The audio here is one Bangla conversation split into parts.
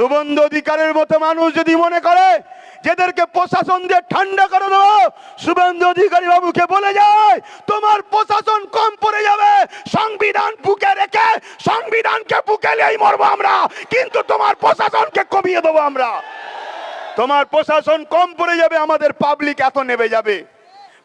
সুবন্ধ অধিকারের মতো মানুষ যদি মনে করে, যেদেরকে প্রশাসন দিয়ে ঠান্ডা করে দেবো শুভেন্দু অধিকারী বাবুকে বলে যায়, তোমার প্রশাসন কম পড়ে যাবে, সংবিধান বুকে রেখে, সংবিধানকে বুকে নিয়েই মরবো আমরা, কিন্তু তোমার প্রশাসনকে কমিয়ে দেবো আমরা। তোমার প্রশাসন কম পড়ে যাবে, আমাদের পাবলিক এত নেবে যাবে।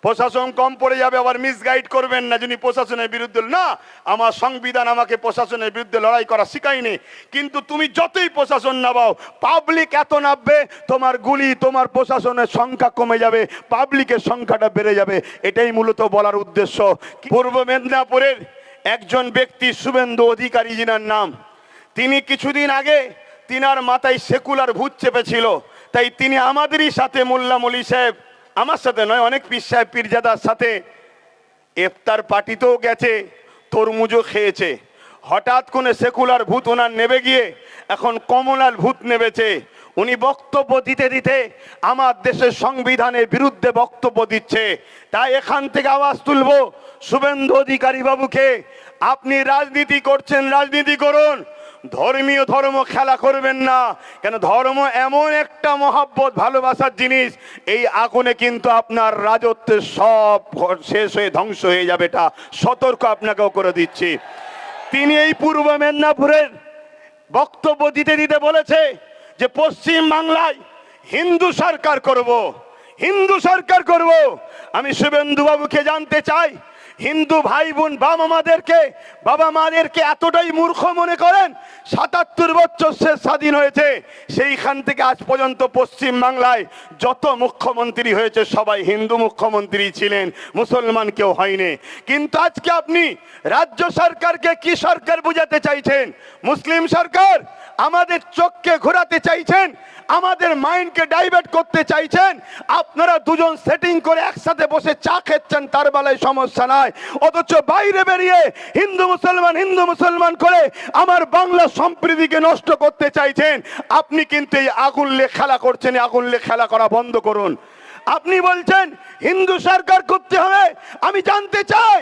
প্রশাসন কম পড়ে যাবে, আবার মিসগাইড করবেন না যিনি প্রশাসনের বিরুদ্ধে। না, আমার সংবিধান আমাকে প্রশাসনের বিরুদ্ধে লড়াই করা শিখায়নি। কিন্তু তুমি যতই প্রশাসন নামাও পাবলিক এত নামবে, তোমার গুলি, তোমার প্রশাসনের সংখ্যা কমে যাবে পাবলিকের সংখ্যাটা বেড়ে যাবে। এটাই মূলত বলার উদ্দেশ্য। পূর্ব মেদিনীপুরের একজন ব্যক্তি, শুভেন্দু অধিকারী জিনার নাম, তিনি কিছুদিন আগে তিনার মাথায় সেকুলার ভূত চেপেছিল। তাই তিনি আমাদেরই সাথে মোল্লা মলি সাহেব আমার সাথে নয়, অনেক পীর সাহেব, পীরজাদার সাথে। ইফতার পার্টিতেও গেছে, তরমুজও খেয়েছে। হঠাৎ করে সেকুলার ভূত ওনার নেবে গিয়ে এখন কমলার ভূত নেবেছে উনি বক্তব্য দিতে দিতে আমার দেশের সংবিধানের বিরুদ্ধে বক্তব্য দিচ্ছে। তাই এখান থেকে আওয়াজ তুলবো। শুভেন্দু অধিকারী বাবুকে, আপনি রাজনীতি করছেন, রাজনীতি করুন। ধর্মীয় ধর্ম খেলা করবেন না। কেন ধর্ম এমন একটা মহাব্বত, ভালোবাসার জিনিস, এই আগুনে কিন্তু আপনার রাজত্বের সব শেষ হয়ে ধ্বংস হয়ে যাবে এটা সতর্ক আপনাকেও করে দিচ্ছি। তিনি এই পূর্ব মেদিনীপুরের বক্তব্য দিতে দিতে বলেছে যে, পশ্চিম বাংলায় হিন্দু সরকার করব। হিন্দু সরকার করব। আমি শুভেন্দু বাবুকে জানতে চাই হিন্দু ভাই বোন বাবা মাদেরকে বাবা মাদেরকে এতটাই মূর্খ মনে করেন, সাতাত্তর বছর সে স্বাধীন হয়েছে। সেইখান থেকে আজ পর্যন্ত পশ্চিম বাংলায় যত মুখ্যমন্ত্রী হয়েছে, সবাই হিন্দু মুখ্যমন্ত্রী ছিলেন, মুসলমান কেউ হয়নি। কিন্তু আজকে আপনি রাজ্য সরকারকে কি সরকার বুঝাতে চাইছেন? মুসলিম সরকার আমাদের চোখকে ঘোরাতে চাইছেন, আমাদের মাইন্ডকে ডাইভার্ট করতে চাইছেন, আপনারা দুজন সেটিং করে একসাথে বসে চা খেচ্ছেন, তার বেলায় সমস্যা নাই। অথচ বাইরে বেরিয়ে হিন্দু মুসলমান হিন্দু মুসলমান করে আমার বাংলা সম্প্রীতিকে নষ্ট করতে চাইছেন। আপনি কিন্তু এই আগুন লে খেলা করছেন আগুন লে খেলা করা বন্ধ করুন। আপনি বলছেন, হিন্দু সরকার করতে হবে আমি জানতে চাই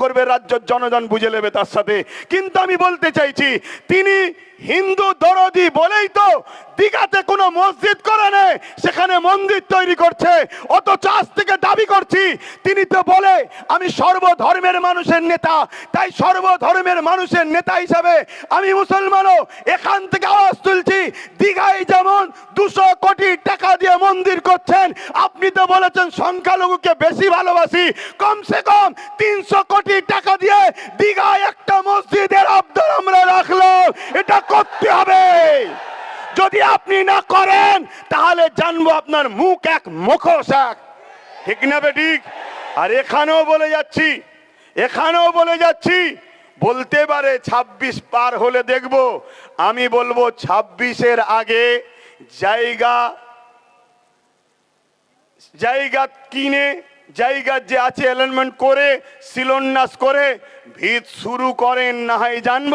করবে রাজ্যের জনগণ বুঝে নেবে তার সাথে। কিন্তু আমি বলতে চাইছি তিনি হিন্দু দরদি বলেই তো দীঘাতে কোনো মসজিদ করে নেই, সেখানে মন্দির তৈরি করছে। অথচ আজ থেকে দাবি করছি, তিনি তো বলে, আমি সর্বধর্মের মানুষের নেতা, তাই সর্বধর্মের মানুষের নেতা হিসাবে আমি মুসলমানও। এখান থেকে আওয়াজ তুলছি, দীঘায় যেমন দুশো কোটি টাকা দিয়ে মন্দির করছেন, আপনি তো বলেছেন সংখ্যালঘুকে বেশি ভালোবাসি। কমসে কম তিনশো কোটি টাকা দিয়ে দীঘায় একটা মসজিদের আবদার আমরা রাখলাম। এটা করতে হবে। যদি আপনি না করেন, তাহলে জানব আপনার মুখ এক মুখোশ এক। ঠিক না বেঠিক আর এখানেও বলে যাচ্ছি, এখানেও বলে যাচ্ছি, বলতে পারে ২৬ পার হলে দেখব। আমি বলব ছাব্বিশের আগে জায়গা জায়গা কিনে জায়গার যে আছে অ্যালাইনমেন্ট করে, শিলন্যাস করে, ভিত শুরু করেন, না হয় জানব।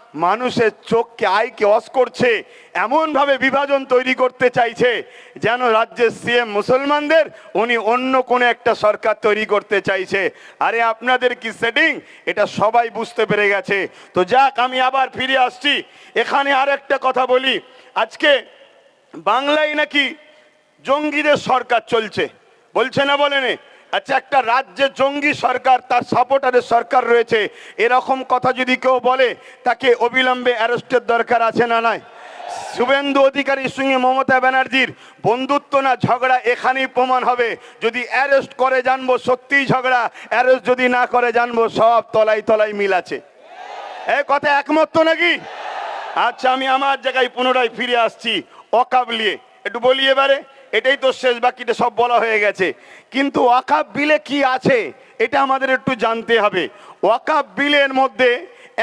মানুষের চোখকে আইকে অস করছে, এমনভাবে বিভাজন তৈরি করতে চাইছে, যেন রাজ্যের সিএম মুসলমানদের উনি অন্য কোনো একটা সরকার তৈরি করতে চাইছে। আরে আপনাদের কি সেটিং এটা সবাই বুঝতে পেরে গেছে। তো যাক, আমি আবার ফিরে আসছি। এখানে আর একটা কথা বলি। আজকে বাংলায় নাকি জঙ্গিদের সরকার চলছে। বলছে না বলেনে আচ্ছা একটা রাজ্যে জঙ্গি সরকার, তার সাপোর্টারের সরকার রয়েছে, এরকম কথা যদি কেউ বলে, তাকে অবিলম্বে অ্যারেস্টের দরকার আছে না নয় শুভেন্দু অধিকারীর সঙ্গে মমতা ব্যানার্জির বন্ধুত্ব না, ঝগড়া এখানেই প্রমাণ হবে। যদি অ্যারেস্ট করে, জানব সত্যিই ঝগড়া, অ্যারেস্ট যদি না করে, জানব সব তলাই তলাই মিল আছে। এ কথা একমত তো নাকি? আচ্ছা আমি আমার জায়গায় পুনরায় ফিরে আসছি, অকাবলিয়ে। একটু বলি এবারে এটাই তো শেষ, বাকিটা সব বলা হয়ে গেছে। কিন্তু ওয়াকাব বিলে কি আছে, এটা আমাদের একটু জানতে হবে। ওয়াকাব বিলের মধ্যে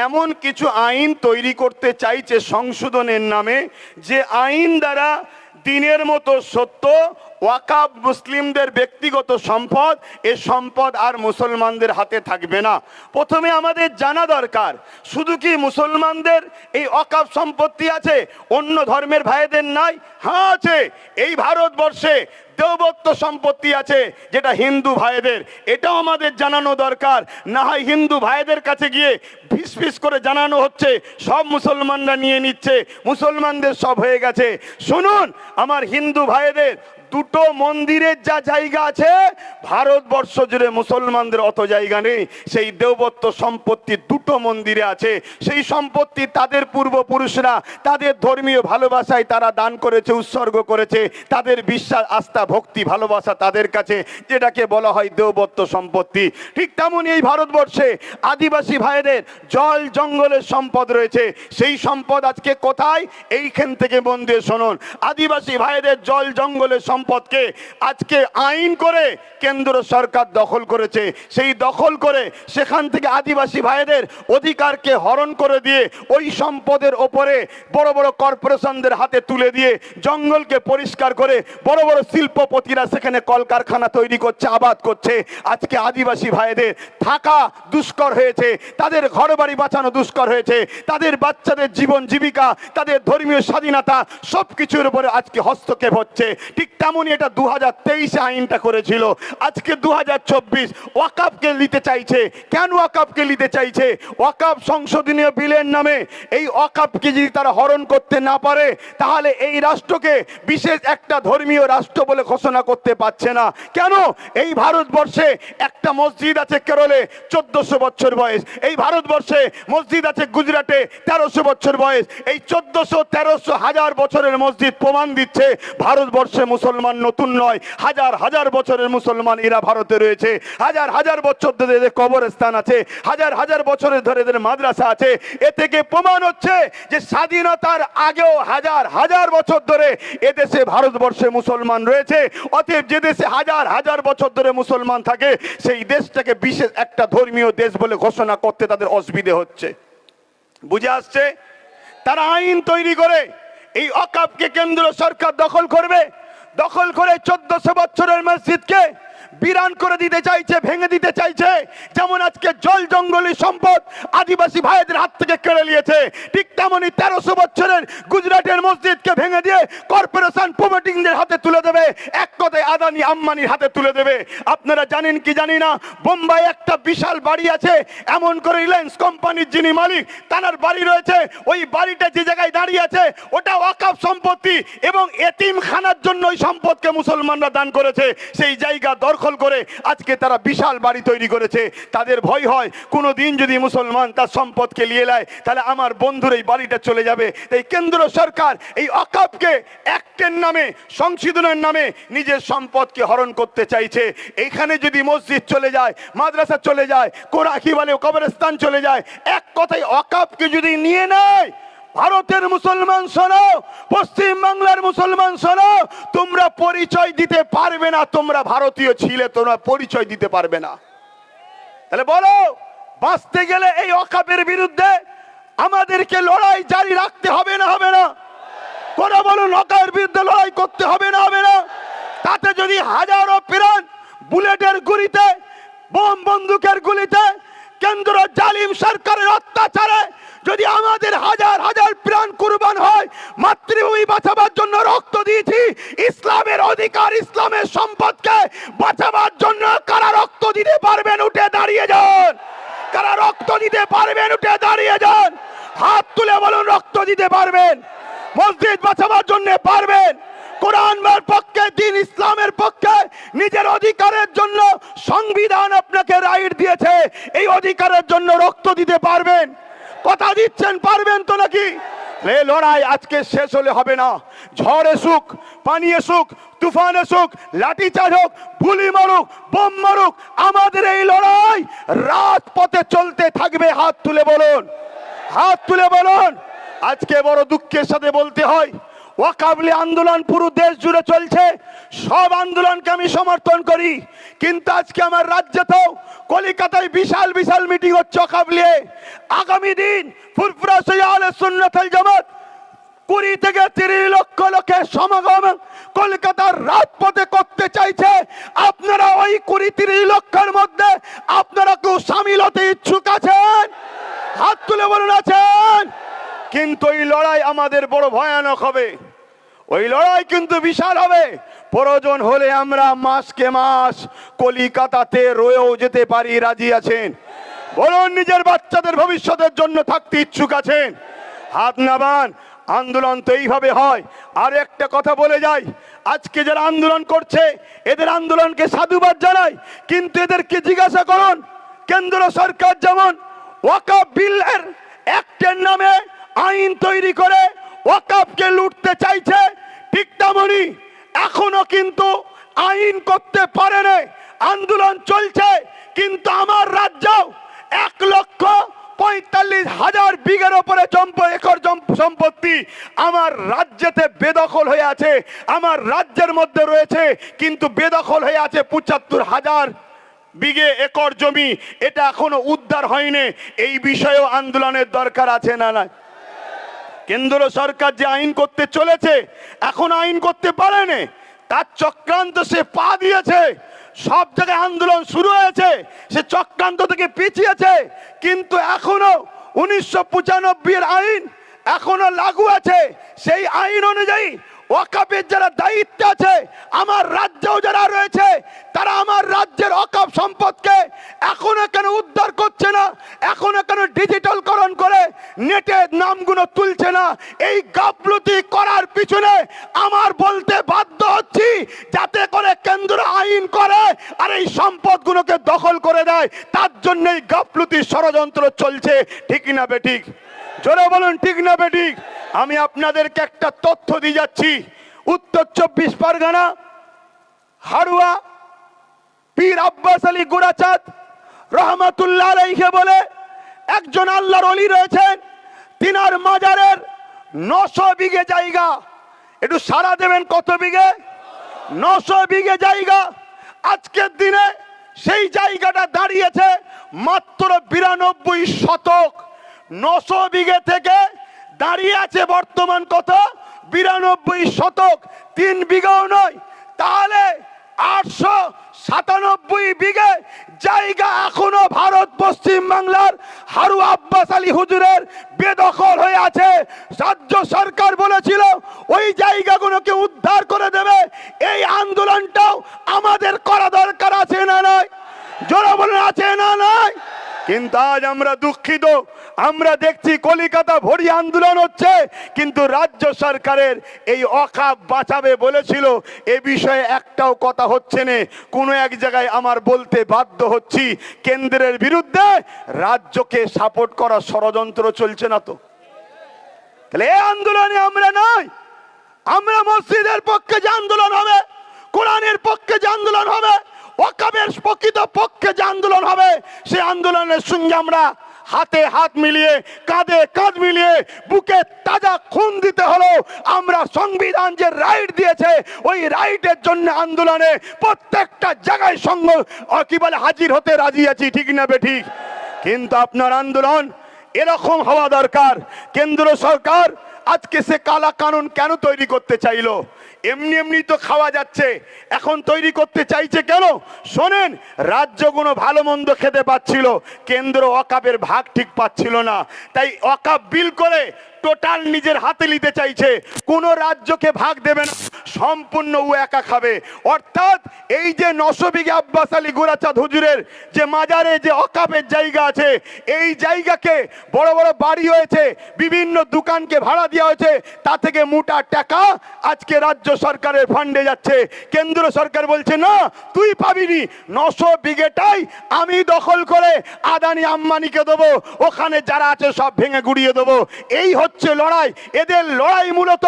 এমন কিছু আইন তৈরি করতে চাইছে সংশোধনের নামে, যে আইন দ্বারা দিনের মতো সত্য ওয়াকাব মুসলিমদের ব্যক্তিগত সম্পদ, এ সম্পদ আর মুসলমানদের হাতে থাকবে না। প্রথমে আমাদের জানা দরকার, শুধু কি মুসলমানদের এই অকাব সম্পত্তি আছে? অন্য ধর্মের ভাইদের নাই? হ্যাঁ আছে। এই ভারতবর্ষে দেবত্ব সম্পত্তি আছে, যেটা হিন্দু ভাইদের। এটাও আমাদের জানানো দরকার। না হয় হিন্দু ভাইদের কাছে গিয়ে ফিস ফিস করে জানানো হচ্ছে, সব মুসলমানরা নিয়ে নিচ্ছে, মুসলমানদের সব হয়ে গেছে। শুনুন, আমার হিন্দু ভাইদের দুটো মন্দিরের যা জায়গা আছে, ভারতবর্ষ জুড়ে মুসলমানদের অত জায়গা নেই। সেই দেবত্ব সম্পত্তি দুটো মন্দিরে আছে। সেই সম্পত্তি তাদের পূর্বপুরুষরা, তাদের ধর্মীয় ভালোবাসায় তারা দান করেছে, উৎসর্গ করেছে। তাদের বিশ্বাস, আস্থা, ভক্তি, ভালোবাসা তাদের কাছে, যেটাকে বলা হয় দেবত্ব সম্পত্তি। ঠিক তেমনই এই ভারতবর্ষে আদিবাসী ভাইদের জল জঙ্গলের সম্পদ রয়েছে। সেই সম্পদ আজকে কোথায়? এইখান থেকে মন দিয়ে শুনুন। আদিবাসী ভাইদের জল জঙ্গলের সম্পদকে আজকে আইন করে কেন্দ্র সরকার দখল করেছে। সেই দখল করে সেখান থেকে আদিবাসী ভাইদের অধিকারকে হরণ করে দিয়ে ওই সম্পদের ওপরে বড় বড় কর্পোরেশনদের হাতে তুলে দিয়ে জঙ্গলকে পরিষ্কার করে বড় বড় শিল্পপতিরা সেখানে কলকারখানা তৈরি করছে, আবাদ করছে। আজকে আদিবাসী ভাইদের থাকা দুষ্কর হয়েছে, তাদের ঘর বাড়ি বাঁচানো দুষ্কর হয়েছে, তাদের বাচ্চাদের জীবন জীবিকা, তাদের ধর্মীয় স্বাধীনতা সব কিছুর উপরে আজকে হস্তক্ষেপ হচ্ছে। ঠিক তেমনই এটা দু হাজার তেইশে আইনটা করেছিল। আজকে দু হাজার চব্বিশ ওয়াকাপকে নিতে চাইছে। কেন ওয়াকাপকে নিতে চাইছে? ওয়াকাপ সংশোধনীয় বিলের নামে। এই ওয়াকাপকে যদি তারা হরণ করতে না পারে, তাহলে এই রাষ্ট্রকে বিশেষ একটা ধর্মীয় রাষ্ট্র বলে ঘোষণা করতে পারছে না। কেন? এই ভারতবর্ষে একটা মসজিদ আছে কেরলে চোদ্দশো বছর বয়স। এই ভারতবর্ষে মসজিদ আছে গুজরাটে তেরোশো বছর বয়স। এই চোদ্দশো তেরোশো হাজার বছরের মসজিদ প্রমাণ দিচ্ছে ভারতবর্ষে মুসলমান নতুন নয়। হাজার হাজার বছরের মুসলমান এরা ভারতে রয়েছে। হাজার হাজার বছর ধরে এদের কবরস্থান আছে। হাজার হাজার বছরের ধরে এদের মাদ্রাসা আছে। এ থেকে প্রমাণ হচ্ছে যে স্বাধীনতার আগেও হাজার হাজার বছর ধরে এদেশে ভারতবর্ষে মুসলমান রয়েছে। অতএব যে দেশে হাজার হাজার বছর ধরে মুসলমান থাকে, সেই দেশটাকে বিশেষ একটা ধর্মীয় দেশ বলে ঘোষণা করতে তাদের অসুবিধে হচ্ছে। বুঝে আসছে? তারা আইন তৈরি করে, এই অকাপকে কেন্দ্র সরকার দখল করবে। দখল করে চোদ্দশো বছরের মসজিদকে বিরান করে দিতে চাইছে, ভেঙে দিতে চাইছে। যেমন আজকে জল জঙ্গলি সম্পদ আদিবাসী ভাইদের হাত থেকে কেড়ে নিয়েছে, ঠিক তেমনই তেরোশো বছরের গুজরাটের মসজিদকে ভেঙে দিয়ে কর্পোরেশন প্রমোটিংদের হাতে তুলে দেবে, এক কথায় আদানি আম্বানির হাতে তুলে দেবে। আপনারা জানেন কি জানি না, বোম্বাই একটা বিশাল বাড়ি আছে, এমন করে রিলায়েন্স কোম্পানির যিনি মালিক তার বাড়ি রয়েছে, ওই বাড়িটা যে জায়গায় দাঁড়িয়ে আছে ওটা ওয়াকাফ সম্পত্তি এবং এতিমখানার জন্য ওই সম্পদকে মুসলমানরা দান করেছে। সেই জায়গা দখল করে আজকে তারা বিশাল বাড়ি তৈরি করেছে। তাদের ভয় হয়, কোনো দিন যদি মুসলমান তার সম্পদকে নিয়ে নেয়, তাহলে আমার বন্ধুর এই বাড়িটা চলে যাবে। এই কেন্দ্র সরকার এই অকাপকে অ্যাক্টের নামে, সংশোধনের নামে নিজের সম্পদকে হরণ করতে চাইছে। এইখানে যদি মসজিদ চলে যায়, মাদ্রাসা চলে যায় কোরা কি বলে কবরস্থান চলে যায়, এক কথায় অকাপকে যদি নিয়ে নেয় ভারতের মুসলমান শোনো, পশ্চিম বাংলার মুসলমান শোনো, তোমরা পরিচয় দিতে পারবে না, তোমরা ভারতীয় ছিলে, তোমরা পরিচয় দিতে পারবে না। তাহলে বলো, বাঁচতে গেলে এই অকাপের বিরুদ্ধে আমাদেরকে লড়াই জারি রাখতে হবে না হবে না? করে বলুন অকাপের বিরুদ্ধে লড়াই করতে হবে না হবে না? তাতে যদি হাজারো প্রাণ বুলেটের গুলিতে, বোম বন্দুকের গুলিতে কেন্দ্র জালিম সরকারের অত্যাচারে যদি আমাদের হাজার হাজার প্রাণ কুরবান হয়, মাতৃভূমি বাঁচাবার জন্য রক্ত দিয়েছি, ইসলামের অধিকার, ইসলামের সম্পদকে বাঁচাবার জন্য কারা রক্ত দিতে পারবেন, উঠে দাঁড়িয়ে যান। কারা রক্ত দিতে পারবেন, উঠে দাঁড়িয়ে যান। হাত তুলে বলুন, রক্ত দিতে পারবেন। মসজিদ বাঁচাবার জন্য পারবেন। কোরআনের পক্ষে, দিন ইসলামের পক্ষে, নিজের অধিকারের জন্য সংবিধান আপনাকে রাইট দিয়েছে। এই অধিকারের জন্য রক্ত দিতে পারবেন। কথা দিচ্ছেন, পারবেন তো নাকি? এই লড়াই আজকে শেষ হলে হবে না। ঝড় এসুক, পানি এসুক, তুফান এসুক লাঠি চার্জ হোক গুলি মারুক, বোম মারুক, আমাদের এই লড়াই রাত পথে চলতে থাকবে। হাত তুলে বলুন, হাত তুলে বলুন। আজকে বড় দুঃখের সাথে বলতে হয় ওয়াকাবলি আন্দোলন পুরো দেশ জুড়ে চলছে। সব আন্দোলনকে আমি সমর্থন করি। কিন্তু আজকে আমার রাজ্যে তো কলিকাতায় বিশাল বিশাল মিটিং হচ্ছে ওয়াকাবলিয়ে আগামী দিন ফুরফুরা সৈয়ালে সুন্নতল জামাত কুড়ি থেকে তিরিশ লক্ষ লোকের সমাগম কলকাতার রাজপথে করতে চাইছে আপনারা ওই কুড়ি তিরিশ লক্ষের মধ্যে আপনারা কেউ সামিল হতে ইচ্ছুক আছেন হাত তুলে বলুন আছেন কিন্তু এই লড়াই আমাদের বড় ভয়ানক হবে। ওই লড়াই কিন্তু বিশাল হবে। প্রয়োজন হলে আমরা মাসকে মাস কলিকাতাতে রয়েও যেতে পারি, রাজি আছেন? বলুন, নিজের বাচ্চাদের ভবিষ্যতের জন্য থাকতে ইচ্ছুক আছেন? হাত নাবান, আন্দোলন তো এইভাবে হয়। আর একটা কথা বলে যাই, আজকে যারা আন্দোলন করছে, এদের আন্দোলনকে সাধুবাদ জানাই, কিন্তু এদেরকে জিজ্ঞাসা করুন, কেন্দ্র সরকার যেমন ওয়াকা বিলের অ্যাক্টের নামে আইন তৈরি করে ওয়াকাফকে লুটতে চাইছে, ঠিক তেমনি এখনও কিন্তু আইন করতে পারে না আন্দোলন চলছে, কিন্তু আমার রাজ্য এক লক্ষ পঁয়তাল্লিশ হাজার বিঘের ওপরে একর সম্পত্তি আমার রাজ্যেতে বেদখল হয়ে আছে, আমার রাজ্যের মধ্যে রয়েছে, কিন্তু বেদখল হয়ে আছে পঁচাত্তর হাজার বিঘে একর জমি, এটা এখনও উদ্ধার হয়নি, এই বিষয়েও আন্দোলনের দরকার আছে না না কেন্দ্র সরকার যে আইন করতে চলেছে, এখন আইন করতে পারেনি, তার চক্রান্ত সে পা দিয়েছে, সব জায়গায় আন্দোলন শুরু হয়েছে, সে চক্রান্ত থেকে পিছিয়েছে, কিন্তু এখনও উনিশশো পঁচানব্বই আইন এখনও লাগু আছে, সেই আইন অনুযায়ী ওয়াকাপের যারা দায়িত্বে আছে, আমার রাজ্যেও যারা রয়েছে, তারা আমার রাজ্যের অকাপ সম্পদকে এখনও কেন উদ্ধার করছে না, এখনও কেন ডিজিটালকরণ করে নেটে নামগুলো তুলছে না? এই গাফলতি করার পিছনে আমার বলতে বাধ্য হচ্ছি, যাতে করে কেন্দ্র আইন করে আর এই সম্পদগুলোকে দখল করে দেয়। তার জন্যই গাফলতি ষড়যন্ত্র চলছে। ঠিক না বেঠিক জোরে বলুন, ঠিক না বেঠিক? আমি আপনাদেরকে একটা তথ্য দিয়ে যাচ্ছি। উত্তর চব্বিশ পরগনা, হাড়ুয়া, পীর আব্বাস আলী গুড়াচাঁদ রহমতুল্লাহ আলাইহে বলে একজন আল্লাহর অলি রয়েছেন। তিনার মাজারের নশো বিঘে জায়গা। একটু সারা দেবেন কত বিঘে? নশো বিঘে জায়গা। আজকের দিনে সেই জায়গাটা দাঁড়িয়েছে মাত্র বিরানব্বই শতক। নশো বিঘে থেকে দাঁড়িয়ে আছে বর্তমান কত? বিরানব্বই শতক। তিন বিঘাও নয়। তাহলে আটশো সাতানব্বই বিঘে জায়গা এখনও ভারত পশ্চিম বাংলার হারু আব্বাস আলী হুজুরের বেদখল হয়ে আছে। রাজ্য সরকার বলেছিল, ওই জায়গাগুলোকে উদ্ধার করে দেবে। এই আন্দোলনটাও আমাদের করা দরকার আছে না নয় জোরে বলুন, আছে না নয় কিন্তু আজ আমরা দুঃখিত। আমরা দেখছি কলিকাতা ভরি আন্দোলন হচ্ছে, কিন্তু রাজ্য সরকারের এই অখাপ বাঁচাবে বলেছিল। এ বিষয়ে একটাও কথা হচ্ছে না। কোনো এক জায়গায় আমার বলতে বাধ্য হচ্ছি, কেন্দ্রের বিরুদ্ধে রাজ্যকে সাপোর্ট করা ষড়যন্ত্র চলছে না তো। তাহলে এই আন্দোলনে আমরা নয় আমরা মসজিদের পক্ষে যে আন্দোলন হবে, কোরআনের পক্ষে যে আন্দোলন হবে ওয়াকাবের প্রকৃত পক্ষে যে আন্দোলন হবে সে আন্দোলনের সঙ্গে আমরা হাতে হাত মিলিয়ে, কাঁধে কাঁধ মিলিয়ে, বুকে তাজা খুন দিতে হলো আমরা সংবিধান যে রাইট দিয়েছে, ওই রাইটের জন্য আন্দোলনে প্রত্যেকটা জায়গায় সঙ্গ কি বলে, হাজির হতে রাজি আছি, ঠিক না ঠিক? কিন্তু আপনার আন্দোলন এরকম হওয়া দরকার। কেন্দ্র সরকার আজকে সে কালা কানুন কেন তৈরি করতে চাইলো? এমনি এমনি তো খাওয়া যাচ্ছে। এখন তৈরি করতে চাইছে কেন? শোনেন রাজ্যগুলো ভালো মন্দ খেতে পাচ্ছিল, কেন্দ্র অকাপের ভাগ ঠিক পাচ্ছিল না। তাই অকাপ বিল করে টোটাল নিজের হাতে নিতে চাইছে। কোন রাজ্যকে ভাগ দেবে না, সম্পূর্ণ ও একা খাবে। অর্থাৎ এই যে নশো বিঘে আব্বাস আলী গুরাচাঁদ হুজুরের যে মাজারে যে অকাপের জায়গা আছে, এই জায়গাকে বড় বড় বাড়ি হয়েছে, বিভিন্ন দোকানকে ভাড়া দেওয়া হয়েছে, তা থেকে মোটা টাকা আজকে রাজ্য সরকারের ফান্ডে যাচ্ছে। কেন্দ্র সরকার বলছে, না, তুই পাবিনি, নশো বিঘেটাই আমি দখল করে আদানি আম্বানিকে দেবো, ওখানে যারা আছে সব ভেঙে গুড়িয়ে দেবো। এই হচ্ছে লড়াই। এদের লড়াই মূলত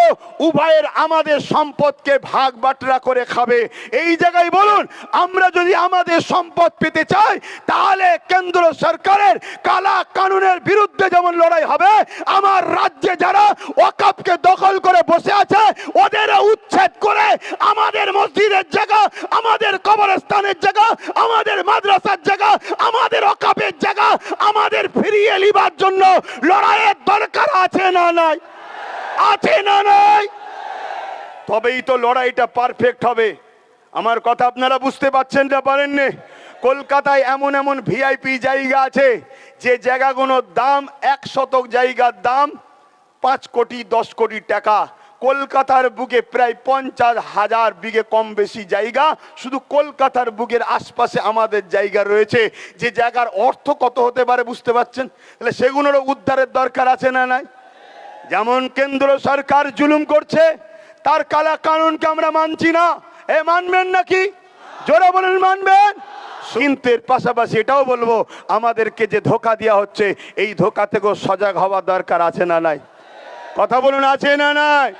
উভয়ের আমাদের সম্পদকে ভাগ বাটরা করে খাবে। এই জায়গায় বলুন, আমরা যদি আমাদের সম্পদ পেতে চাই, তাহলে কেন্দ্র সরকারের কালা কানুনের বিরুদ্ধে যেমন লড়াই হবে, আমার রাজ্যে যারা ওয়াকাপকে দখল করে বসে আছে ওদের উচ্ছেদ করে আমাদের মসজিদের জায়গা, আমাদের কবরস্থানের জায়গা, আমাদের মাদ্রাসার জায়গা, আমাদের ওকাপের জায়গা, আমাদের ফিরিয়ে নিবার জন্য লড়াইয়ের দরকার আছে না নাই? আছে না নাই? তবেই তো লড়াইটা পারফেক্ট হবে। আমার কথা আপনারা বুঝতে পারছেন না পারেন পারেননি কলকাতায় এমন এমন ভিআইপি জায়গা আছে, যে জায়গাগুলোর দাম এক শতক জায়গার দাম পাঁচ কোটি, দশ কোটি টাকা। কলকাতার বুকে প্রায় পঞ্চাশ হাজার বিঘে কম বেশি জায়গা। শুধু কলকাতার বুকের আশপাশে আমাদের জায়গা রয়েছে। যে জায়গার অর্থ কত হতে পারে বুঝতে পারছেন? তাহলে সেগুলোরও উদ্ধারের দরকার আছে না নাই? যেমন কেন্দ্র সরকার জুলুম করছে, তার কালা কানুনকে আমরা মানছি না। এ মানবেন নাকি? জোরে বলেন, মানবেন? কিন্তু পাশাপাশি এটাও বলব, আমাদেরকে যে ধোকা দেওয়া হচ্ছে, এই ধোকা থেকেও সজাগ হওয়ার দরকার আছে না নাই? কথা বলুন আছে না নাই?